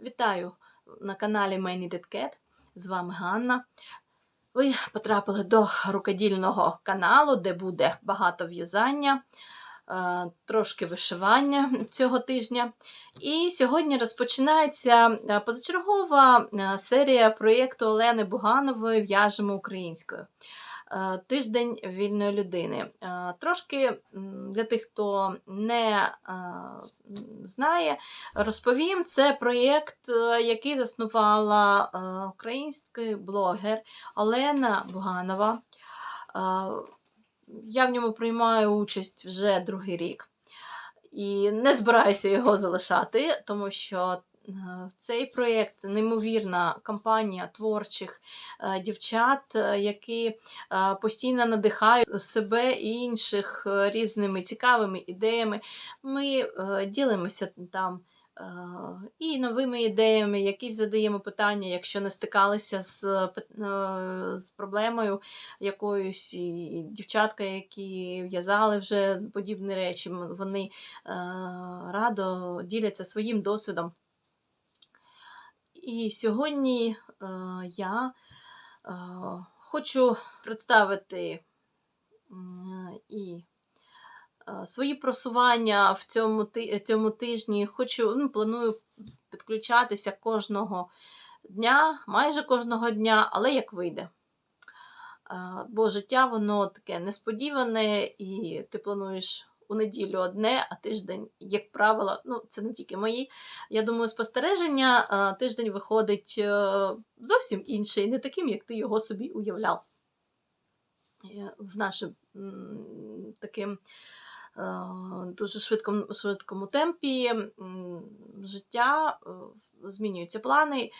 Вітаю на каналі Needed Cat. З вами Ганна. Ви потрапили до рукодільного каналу, де буде багато в'язання, е, трошки вишивання цього тижня. І сьогодні розпочинається е, позачергова е, серія проєкту Олени Буганової В'яжемо українською. Е, Тиждень вільної людини. Е, Трошки для тих, хто не е, знає, розповім. Це проєкт, який заснувала український блогер Олена Буганова. Я в ньому приймаю участь вже другий рік. І не збираюся його залишати, тому що цей проєкт неймовірна кампанія творчих е, дівчат, е, які е, постійно надихають себе і інших е, різними цікавими ідеями. Ми е, ділимося там е, і новими ідеями, якісь задаємо питання, якщо не стикалися з, е, з проблемою якоюсь, і дівчатка, які в'язали вже подібні речі, вони е, радо діляться своїм досвідом. І сьогодні е, я е, хочу представити і е, свої просування в цьому, цьому тижні. Хочу, ну, планую підключатися кожного дня, майже кожного дня, але як вийде. Бо життя воно таке несподіване, і ти плануєш у неділю одне, а тиждень, як правило, ну це не тільки мої. Я думаю, спостереження тиждень виходить е, зовсім інший, не таким, як ти його собі уявляв. Е, В нашому таким е, дуже швидкому, швидкому темпі життя. Змінюються плани,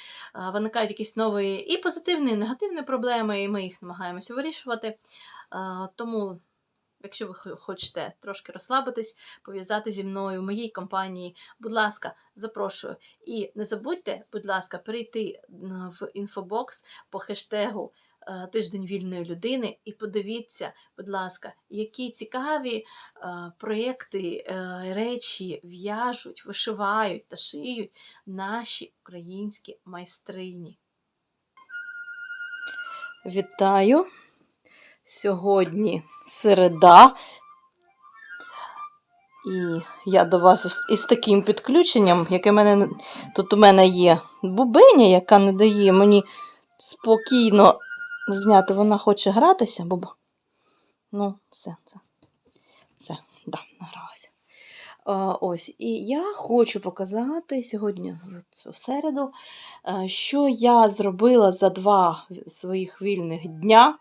виникають якісь нові і позитивні, і негативні проблеми, і ми їх намагаємося вирішувати. Тому, якщо ви хочете трошки розслабитись, пов'язати зі мною в моїй компанії, будь ласка, запрошую. І не забудьте, будь ласка, перейти в інфобокс по хештегу е, Тиждень вільної людини і подивіться, будь ласка, які цікаві е, проєкти, е, речі в'яжуть, вишивають та шиють наші українські майстрині. Вітаю! Сьогодні середа. І я до вас із- таким підключенням, яке мене тут у мене є бубеня, яка не дає мені спокійно зняти. Вона хоче гратися, буба. Ну, все, це. Це, да, награлася. Ось, і я хочу показати сьогодні, в цю середу, е, що я зробила за два своїх вільних дня,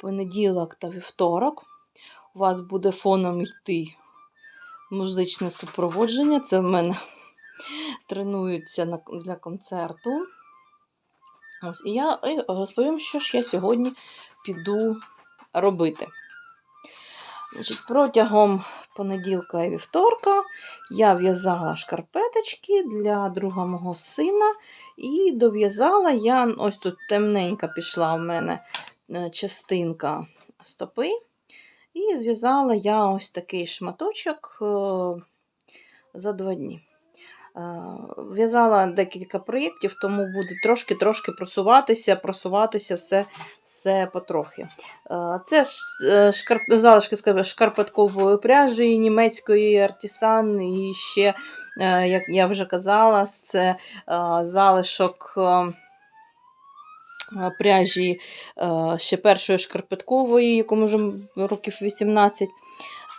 понеділок та вівторок. У вас буде фоном йти музичне супроводження. Це в мене тренуються для концерту. Ось, і я розповім, що ж я сьогодні піду робити. Значить, протягом понеділка і вівторка я в'язала шкарпеточки для друга мого сина. І дов'язала я, ось тут темненька пішла в мене частинка стопи. І зв'язала я ось такий шматочок е, за два дні. Е, В'язала декілька проєктів, тому буде трошки-трошки просуватися, просуватися все, все потрохи. Е, Це е, шкарп... залишки шкарпеткової пряжі німецької артісан, і ще, е, як я вже казала, це е, залишок. Е, Пряжі е, ще першої шкарпеткової, яку може років 18.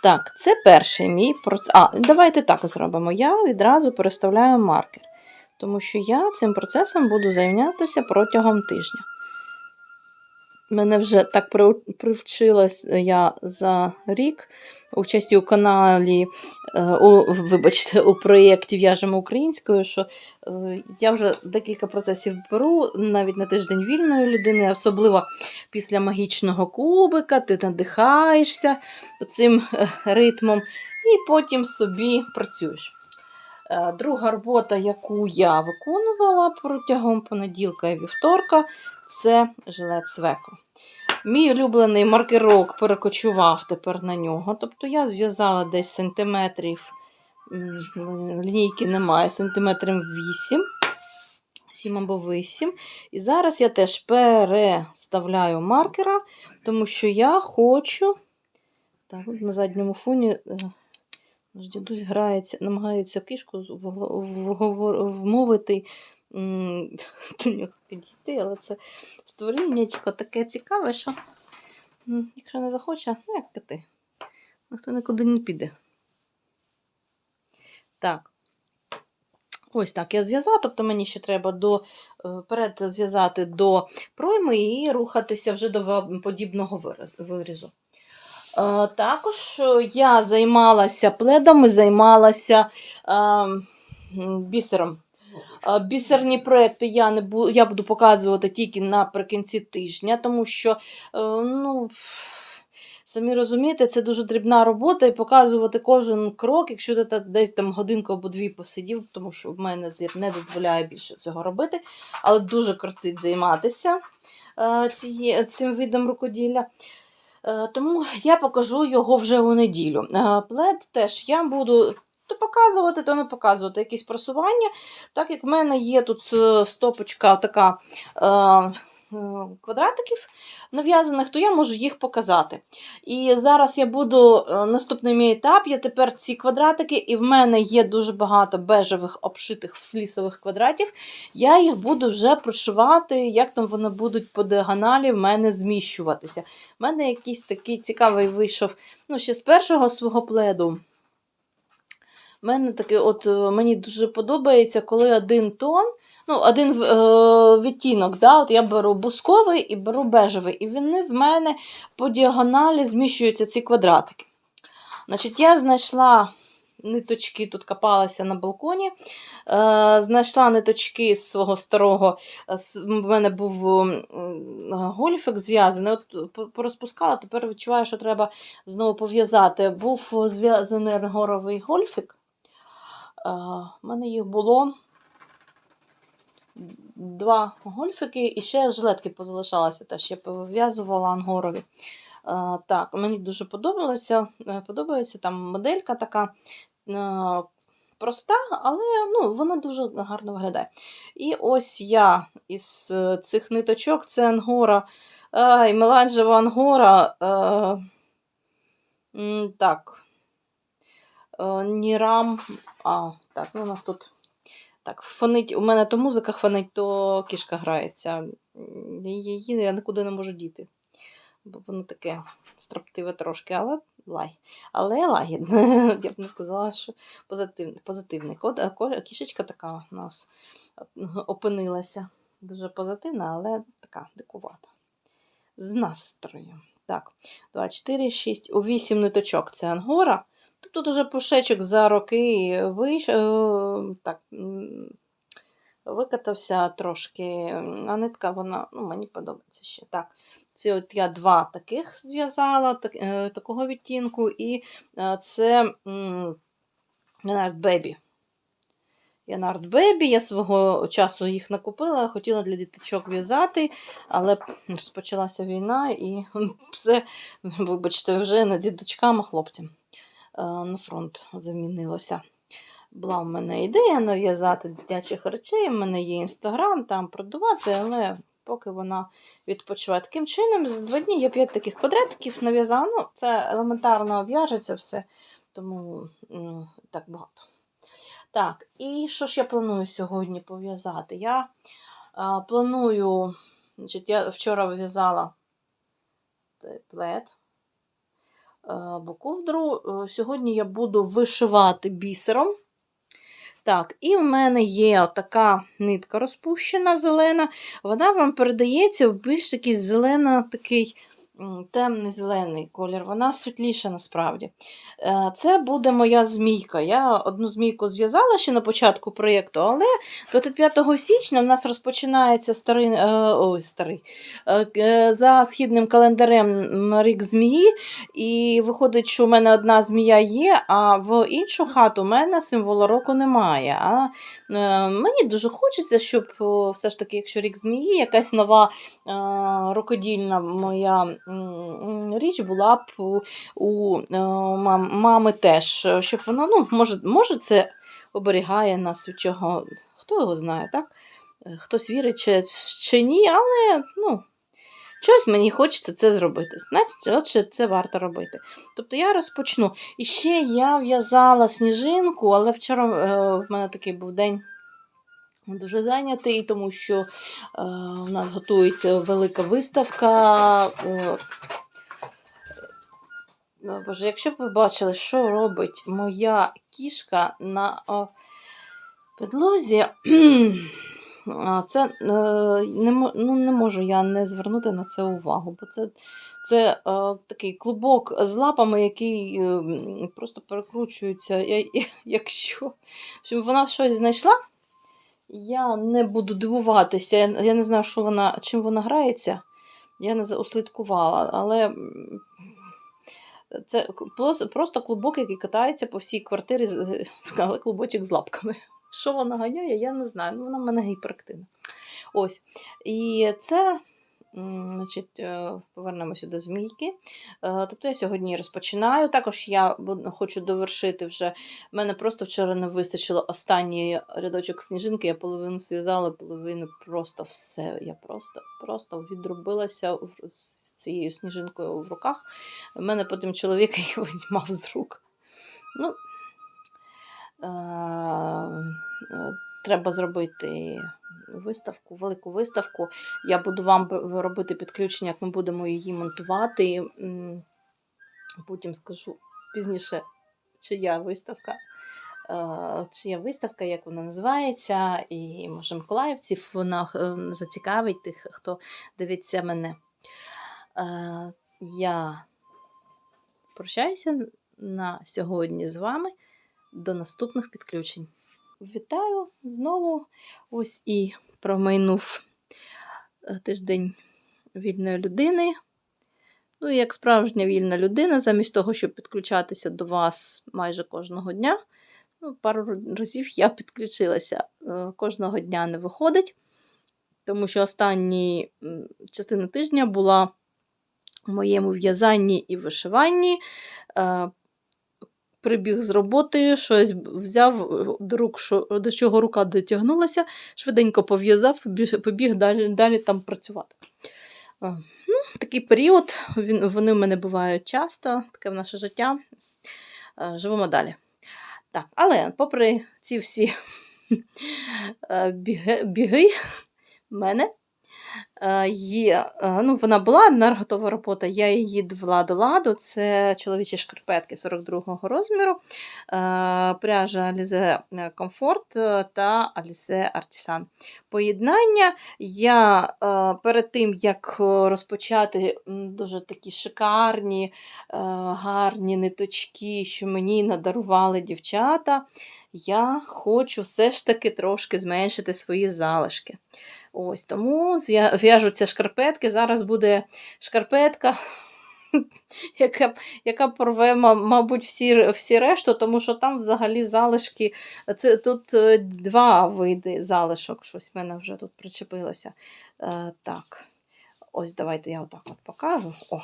Так, це перший мій процес. А, давайте так зробимо. Я відразу переставляю маркер, тому що я цим процесом буду зайнятися протягом тижня. Мене вже так при- привчилась я за рік участі у каналі, е, у, вибачте, у проєкті В'яжемо українською, що е, я вже декілька процесів беру, навіть на тиждень вільної людини, особливо після магічного кубика, ти надихаєшся цим е, ритмом і потім собі працюєш. Е, Друга робота, яку я виконувала протягом понеділка і вівторка, це жилет свеко. Мій улюблений маркерок перекочував тепер на нього. Тобто я зв'язала десь сантиметрів, лінійки немає, сантиметрів 8. 7 або 8. І зараз я теж переставляю маркера, тому що я хочу. Так, на задньому фоні е, дідусь грається, намагається кишку вмовити до нього підійти, але це створіннячко таке цікаве, що якщо не захоче, ну як коти, ніхто нікуди не піде. Так. Ось так я зв'язала, тобто мені ще треба до, е, перед зв'язати до пройми і рухатися вже до подібного вирізу. Е, Також е, я займалася пледом і займалася е, бісером. Бісерні проекти я не бу, я буду показувати тільки наприкінці тижня, тому що, е, ну, самі розумієте, це дуже дрібна робота, і показувати кожен крок, якщо ти десь там годинку або дві посидів, тому що в мене зір не дозволяє більше цього робити, але дуже крутить займатися е, цим видом рукоділля. Е, Тому я покажу його вже у неділю. Плед теж я буду то показувати, то не показувати якісь просування. Так як в мене є тут е, стопочка така е, е, квадратиків нав'язаних, то я можу їх показати. І зараз я буду е, наступний мій етап. Я тепер ці квадратики, і в мене є дуже багато бежевих обшитих флісових квадратів. Я їх буду вже прошивати, як там вони будуть по діагоналі в мене зміщуватися. У мене якийсь такий цікавий вийшов ну, ще з першого свого пледу. У мене таке, от е, мені дуже подобається, коли один тон, ну, один е, відтінок, да, от я беру бусковий і беру бежевий, і вони в мене по діагоналі зміщуються ці квадратики. Значить, я знайшла ниточки, тут копалася на балконі. Е, знайшла ниточки з свого старого. е, с- В мене був м, гольфик зв'язаний. От порозпускала, тепер відчуваю, що треба знову пов'язати. Був зв'язаний горовий гольфик. У мене їх було два гольфики і ще жилетки позалишалися, теж я пов'язувала ангорові. Так, мені дуже подобалося, е, подобається там моделька така е, проста, але ну, вона дуже гарно виглядає. І ось я із е, цих ниточок, це ангора, ай, меланжева ангора. Так, Нірам. А, так, ну у нас тут так, фонить. У мене то музика фонить, то кішка грається. Її я нікуди не можу діти. Бо воно таке строптиве трошки, але лай. Але лагідне. Я б не сказала, що позитивний. позитивний. Кот, а кішечка така у нас опинилася. Дуже позитивна, але така дикувата. З настроєм. Так, 2, 4, 6. У 8 ниточок це ангора. Тут уже пушечок за роки вийш... е, так, викатався трошки, а нитка вона ну, мені подобається ще. Так, це от я два таких зв'язала, так, е, такого відтінку, і е, це Leonard Baby. Leonard Baby, я свого часу їх накупила, хотіла для діточок в'язати, але розпочалася війна і все, вибачте, вже не діточкам, а хлопцям на фронт замінилося. Була в мене ідея нав'язати дитячих речей, в мене є інстаграм, там продавати, але поки вона відпочиває таким чином, за два дні я п'ять таких квадратиків нав'язала. Ну, це елементарно обв'яжеться все, тому так багато. Так, і що ж я планую сьогодні пов'язати? Я а, планую, значить, я вчора в'язала плед або ковдру. Е, Сьогодні я буду вишивати бісером. Так, і в мене є така нитка розпущена зелена. Вона вам передається в більш такий зелено, такий темний зелений колір. Вона світліша насправді. Е, Це буде моя змійка. Я одну змійку зв'язала ще на початку проєкту, але 25 січня в нас розпочинається старий, е, ой, старий, е, за східним календарем рік змії. І виходить, що в мене одна змія є, а в іншу хату в мене символа року немає. А мені дуже хочеться, щоб все ж таки, якщо рік змії, якась нова рукодільна моя річ була б у, е, мам, мами теж, щоб вона, ну, може, може, це оберігає нас від чого, хто його знає, так? Е, Хтось вірить чи, чи ні, але ну, щось мені хочеться це зробити. Значить, отже, це варто робити. Тобто я розпочну. І ще я в'язала сніжинку, але вчора е, в мене такий був день дуже зайнятий, тому що е, у нас готується велика виставка. Е, Боже, якщо б ви бачили, що робить моя кішка на о, підлозі, це е, не, ну, не можу я не звернути на це увагу, бо це, це е, такий клубок з лапами, який е, просто перекручується. Я, я- якщо щоб вона щось знайшла, я не буду дивуватися. Я, не знаю, що вона, чим вона грається. Я не заослідкувала. але це просто клубок, який катається по всій квартирі, але клубочок з лапками. Що вона ганяє, я не знаю. Ну, вона в мене гіперактивна. Ось. І це, значить, е, повернемося до змійки. Е, Тобто я сьогодні розпочинаю. Також я хочу довершити вже. В мене просто вчора не вистачило останній рядочок сніжинки. Я половину зв'язала, половину просто все. Я просто, просто відробилася з цією сніжинкою в руках. У мене потім чоловік її виймав з рук. Ну, е, треба зробити виставку, велику виставку. Я буду вам робити підключення, як ми будемо її монтувати. Потім скажу пізніше, чия виставка. е, Чия виставка, як вона називається, і може Миколаївців вона е, зацікавить тих, хто дивиться мене. Е, Я прощаюся на сьогодні з вами. До наступних підключень. Вітаю знову. Ось і промайнув е, тиждень вільної людини. Ну, і як справжня вільна людина, замість того, щоб підключатися до вас майже кожного дня, ну, пару разів я підключилася. Е, Кожного дня не виходить, тому що останні частина тижня була в моєму в'язанні і вишиванні. Прибіг з роботи, щось взяв е, до рук, що, до чого рука дотягнулася, швиденько пов'язав, побіг, далі, далі там працювати. Е, Ну, такий період, він, вони в мене бувають часто, таке в наше життя. Е, Живемо далі. Так, але попри ці всі біги, біги в мене є, е, ну, вона була енерготова робота, я її довела до ладу. Це чоловічі шкарпетки 42-го розміру, е, пряжа Alize Comfort е, та Alize Artisan. Поєднання я е, перед тим, як е, розпочати дуже такі шикарні, е, гарні ниточки, що мені надарували дівчата, я хочу все ж таки трошки зменшити свої залишки. Ось тому в'яжуться шкарпетки. Зараз буде шкарпетка, яка, яка порве, мабуть, всі, всі решту, тому що там взагалі залишки. Це тут е, два види залишок. Щось в мене вже тут причепилося. Е, так, ось давайте я отак от покажу. О.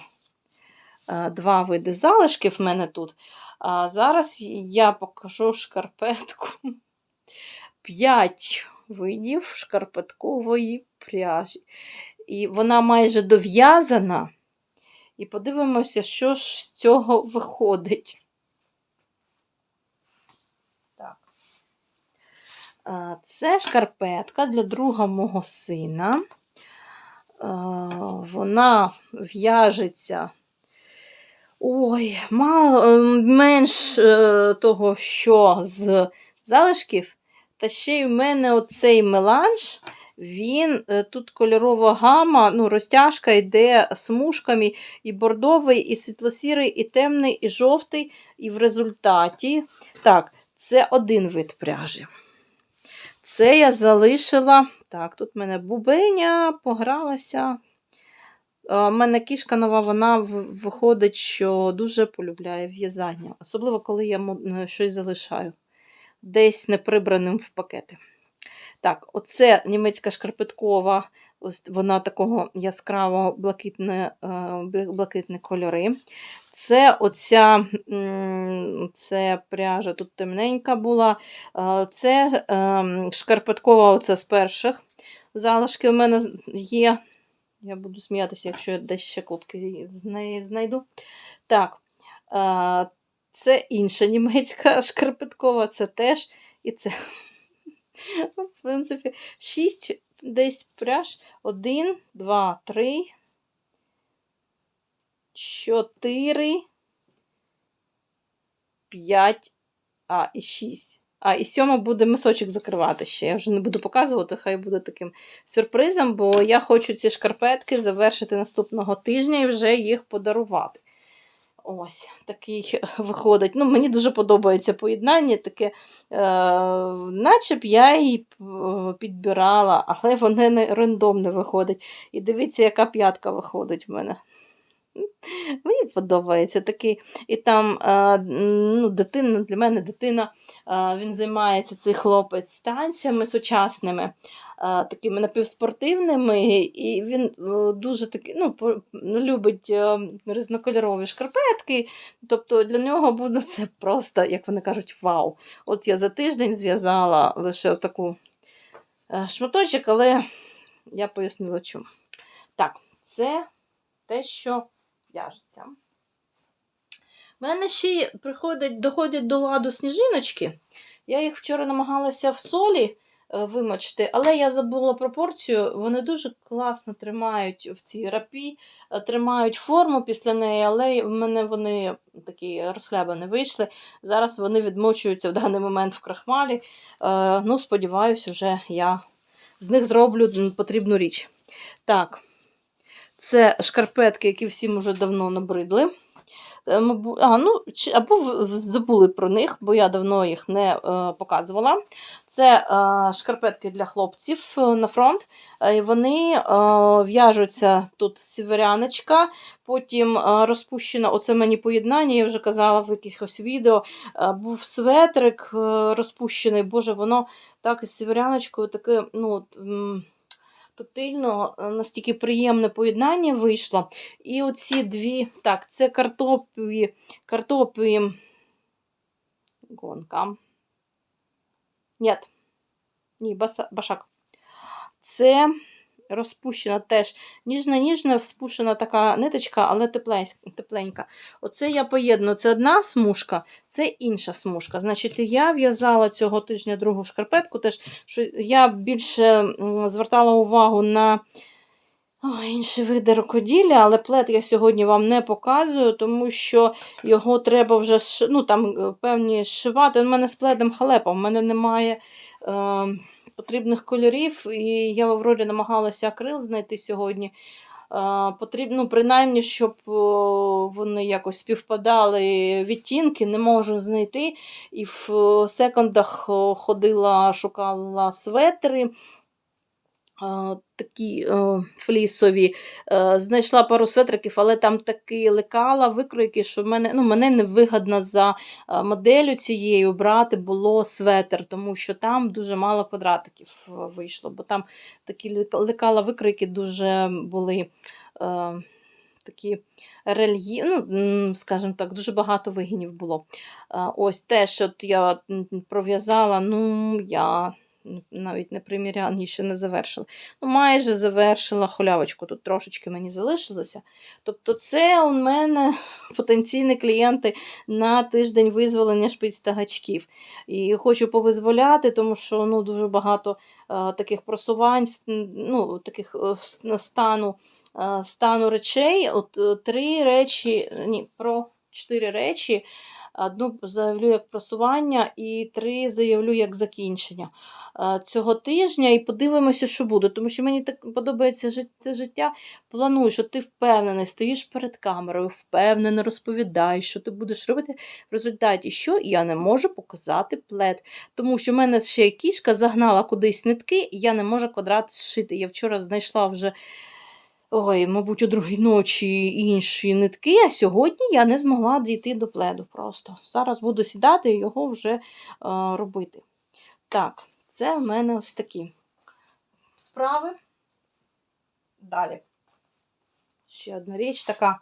Е, Два види залишків в мене тут. А зараз я покажу шкарпетку. П'ять видів шкарпеткової пряжі. І вона майже дов'язана. І подивимося, що ж з цього виходить. Так. Це шкарпетка для друга мого сина. Вона в'яжеться. Ой, мало, е, менш е, того, що з залишків. Та ще й в мене оцей меланж, він е, тут кольорова гама, ну, розтяжка йде смужками і бордовий, і світло-сірий, і темний, і жовтий. І в результаті, так, це один вид пряжі. Це я залишила. Так, тут в мене бубеня погралася. У мене кішка нова, вона виходить, що дуже полюбляє в'язання, особливо коли я е, щось залишаю десь неприбраним в пакети. Так, оце німецька шкарпеткова, ось вона такого яскраво блакитне, е, блакитні кольори. Це оця це пряжа тут темненька була. Е, Це ем, шкарпеткова оце з перших. залишки у мене є. Я буду сміятися, якщо я десь ще клубки з неї знайду. Так, е, це інша німецька шкарпеткова, це теж. І це, ну, в принципі, 6 десь пряж. 1, 2, 3, 4, 5, а, і 6. А, і сьома буде мисочок закривати ще. Я вже не буду показувати, хай буде таким сюрпризом, бо я хочу ці шкарпетки завершити наступного тижня і вже їх подарувати. Ось, такий виходить. Ну, Мені дуже подобається поєднання, таке, е, наче б я її е, підбирала, але вони не рандомно виходять. І дивіться, яка п'ятка виходить в мене. Мені подобається такий. І там е, ну, дитина, для мене дитина, е, він займається цей хлопець танцями сучасними, такими напівспортивними, і він е, дуже такий, ну, любить е, різнокольорові шкарпетки. Тобто для нього буде це просто, як вони кажуть, вау. От я за тиждень зв'язала лише таку шматочок, але я пояснила чому. Так, це те, що в'яжеться. У мене ще й приходять, доходять до ладу сніжиночки. Я їх вчора намагалася в солі е, вимочити, але я забула пропорцію. Вони дуже класно тримають в цій рапі, е, тримають форму після неї, але в мене вони такі розхлябані вийшли. Зараз вони відмочуються в даний момент в крахмалі. Е, Ну, сподіваюся, вже я з них зроблю потрібну річ. Так, це шкарпетки, які всім уже давно набридли. Е, А, ну, або забули про них, бо я давно їх не е, показувала. Це е, шкарпетки для хлопців е, на фронт. Е, вони е, в'яжуться тут сіверяночка, потім е, розпущена, оце мені поєднання, я вже казала в якихось відео. Е, був светрик е, розпущений, боже, воно так із сіверяночкою таке, ну, тактильно, е, настільки приємне поєднання вийшло. І оці дві, так, це картоплі, картоплі гонка. Ні, ні, баса, башак. Це розпущена теж ніжна-ніжна, вспушена така ниточка, але тепленька-. Оце я поєдную. Це одна смужка, це інша смужка. Значить, я в'язала цього тижня другу шкарпетку. Теж, що я більше звертала увагу на Ой, інші види рукоділля, але плед я сьогодні вам не показую, тому що його треба вже ну, там, е, певні шивати. У мене з пледом халепа, в мене немає потрібних кольорів, і я в Аврорі намагалася акрил знайти сьогодні. Е, потрібно, ну, принаймні, щоб вони якось співпадали відтінки, не можу знайти. І в секундах секондах ходила, шукала светри такі е, флісові. Е, знайшла пару светриків, але там такі лекала, викройки, що мене, ну, мене невигідно за е, моделлю цією брати було светр, тому що там дуже мало квадратиків вийшло, бо там такі лекала, викройки дуже були. Е, Такі рельєф, ну, скажімо так, дуже багато вигинів було. Ось теж от я пров'язала, ну, я навіть не приміряла, ще не завершила. Ну, майже завершила холявочку, тут трошечки мені залишилося. Тобто, це у мене потенційні клієнти на тиждень визволення шпиць та гачків. І хочу повизволяти, тому що ну, дуже багато е, таких просувань, ну, таких е, стану, е, стану речей. От три речі, ні, про чотири речі. Одну заявлю як просування, і три заявлю як закінчення е, цього тижня. І подивимося, що буде. Тому що мені так подобається це життя. Плануєш, що ти впевнений, стоїш перед камерою, впевнено розповідаєш, що ти будеш робити. В результаті що я не можу показати плед. Тому що в мене ще кішка загнала кудись нитки, і я не можу квадрат зшити. Я вчора знайшла вже. Ой, мабуть, у другій ночі інші нитки, а сьогодні я не змогла дійти до пледу просто. Зараз буду сідати і його вже е, робити. Так, це в мене ось такі справи. Далі. Ще одна річ така.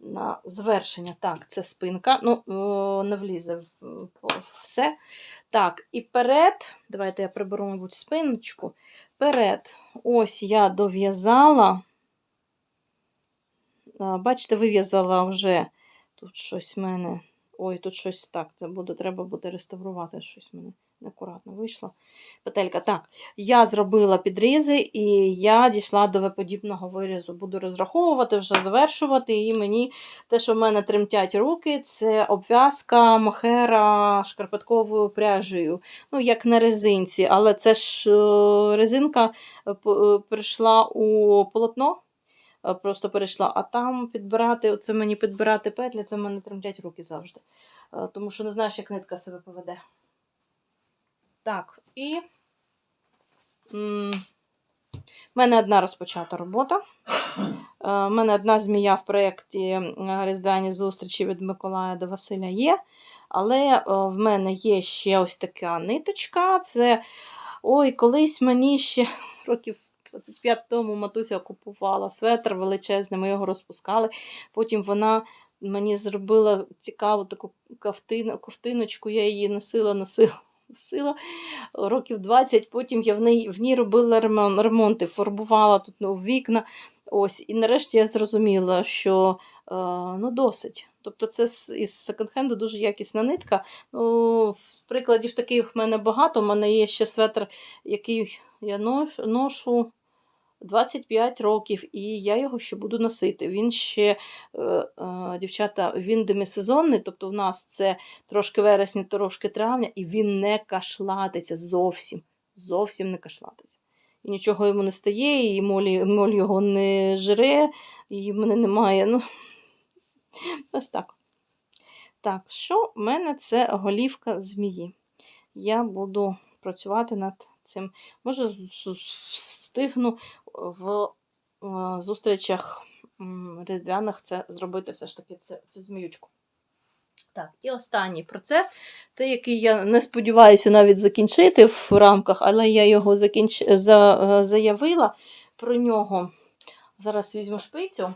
На завершення. Так, це спинка. Ну, о, не влізе все. Так, і перед, давайте я приберу, мабуть, спиночку. Перед, ось я дов'язала. Бачите, вив'язала вже тут щось в мене. Ой, тут щось так, це буде, треба буде реставрувати, щось в мене неакуратно вийшло. Петелька. Так, я зробила підрізи і я дійшла до В-подібного вирізу. Буду розраховувати, вже завершувати. І мені те, що в мене тремтять руки, це обв'язка мохера шкарпетковою пряжею. Ну, як на резинці, але це ж е, резинка е, е, перейшла у полотно. Просто перейшла, а там підбирати, оце мені підбирати петлі, це в мене тремтять руки завжди. Тому що не знаєш, як нитка себе поведе. Так, і в мене одна розпочата робота. У мене одна змія в проєкті е, Різдвяні зустрічі від Миколая до Василя є. Але е, в мене є ще ось така ниточка. Це ой, колись мені ще років 25 тому матуся купувала светр величезний, ми його розпускали. Потім вона мені зробила цікаву таку ковтиночку, я її носила, носила. Носила років 20, потім я в ній, в ній робила ремонти, фарбувала тут ну, вікна. Ось, і нарешті я зрозуміла, що е, ну, досить. Тобто це із секонд-хенду дуже якісна нитка. Ну, прикладів таких в мене багато. У мене є ще светр, який я ношу 25 років, і я його ще буду носити. Він ще, е, е, дівчата, він демисезонний, тобто в нас це трошки вересня, трошки травня, і він не кашлатиться зовсім. Зовсім не кашлатиться. І нічого йому не стає, і молі, моль його не жре, і мене немає. Ну, ось так. Так, що в мене це голівка змії. Я буду працювати над цим. Може, встигну в е, зустрічах різдвяних це зробити все ж таки це, цю зміючку. Так, і останній процес, той, який я не сподіваюся навіть закінчити в рамках, але я його закінч... за... е, заявила про нього. Зараз візьму шпицю.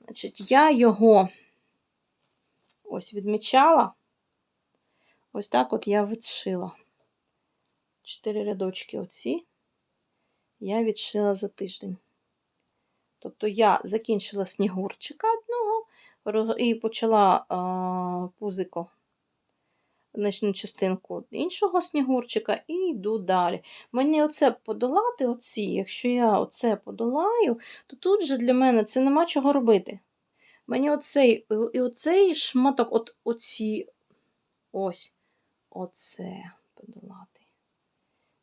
Значить, я його ось відмічала. Ось так от я відшила. Чотири рядочки оці я відшила за тиждень. Тобто я закінчила снігурчика одного і почала а, пузико, нижню частинку іншого снігурчика і йду далі. Мені оце подолати, оці, якщо я оце подолаю, то тут же для мене це нема чого робити. Мені оцей, і оцей шматок, от оці, ось, оце подолати.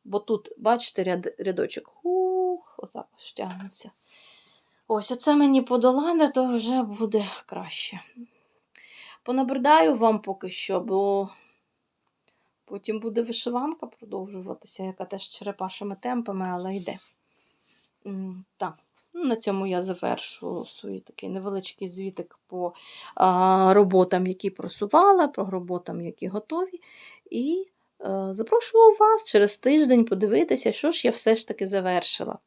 Бо тут, бачите, ряд, рядочок, ух, отак ось тягнеться. Ось, оце мені подолане, то вже буде краще. Понабридаю вам поки що, бо потім буде вишиванка продовжуватися, яка теж черепашими темпами, але йде. Так, ну, на цьому я завершу свій такий невеличкий звітик по а, роботам, які просувала, про роботам, які готові. І запрошую вас через тиждень подивитися, що ж я все ж таки завершила.